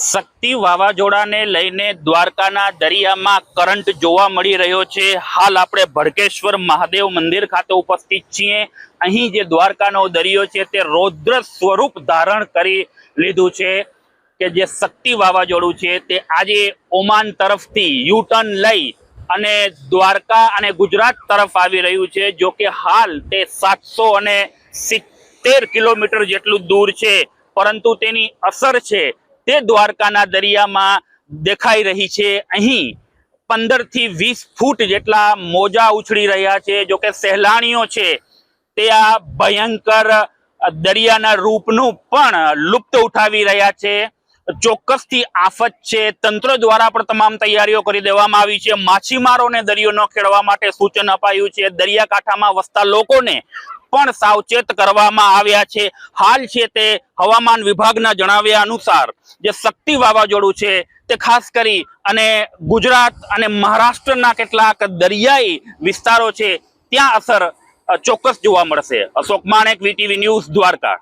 શક્તિ વાવાઝોડાને લઈને દ્વારકાના દરિયામાં કરંટ જોવા મળી રહ્યો છે. હાલ આપણે ભડકેશ્વર મહાદેવ મંદિર ખાતે ઉપસ્થિત છીએ. અહીં જે દ્વારકાનો દરિયો છે તે રૌદ્ર સ્વરૂપ ધારણ કરી લીધું છે કે જે શક્તિ વાવાઝોડું છે તે આજે ઓમાન તરફથી યુ ટર્ન લઈ અને દ્વારકા અને ગુજરાત તરફ આવી રહ્યું છે. જો કે હાલ તે સાતસો અને સિત્તેર કિલોમીટર જેટલું દૂર છે. પરંતુ તેની અસર છે તે દ્વારકાના દરિયામાં દેખાઈ રહી છે. અહીં પંદરથી વીસ ફૂટ જેટલા મોજા ઉછળી રહ્યા છે. જો કે સહેલાણીઓ છે તે આ ભયંકર દરિયાના રૂપનું પણ લુપ્ત ઉઠાવી રહ્યા છે. ચોક્કસથી આફત છે. તંત્ર દ્વારા પણ તમામ તૈયારીઓ કરી દેવામાં આવી છે. માછીમારોને દરિયો ન ખેડવા માટે સૂચન અપાયું છે. દરિયાકાંઠામાં વસતા લોકોને પણ સાવચેત કરવામાં આવ્યા છે. હાલ છે તે હવામાન વિભાગના જણાવ્યા અનુસાર જે શક્તિ વાવાઝોડું છે તે ખાસ કરી અને ગુજરાત અને મહારાષ્ટ્રના કેટલાક દરિયાઈ વિસ્તારો છે, ત્યાં અસર ચોક્કસ જોવા મળશે. Ashok Manek VTV news Dwarka.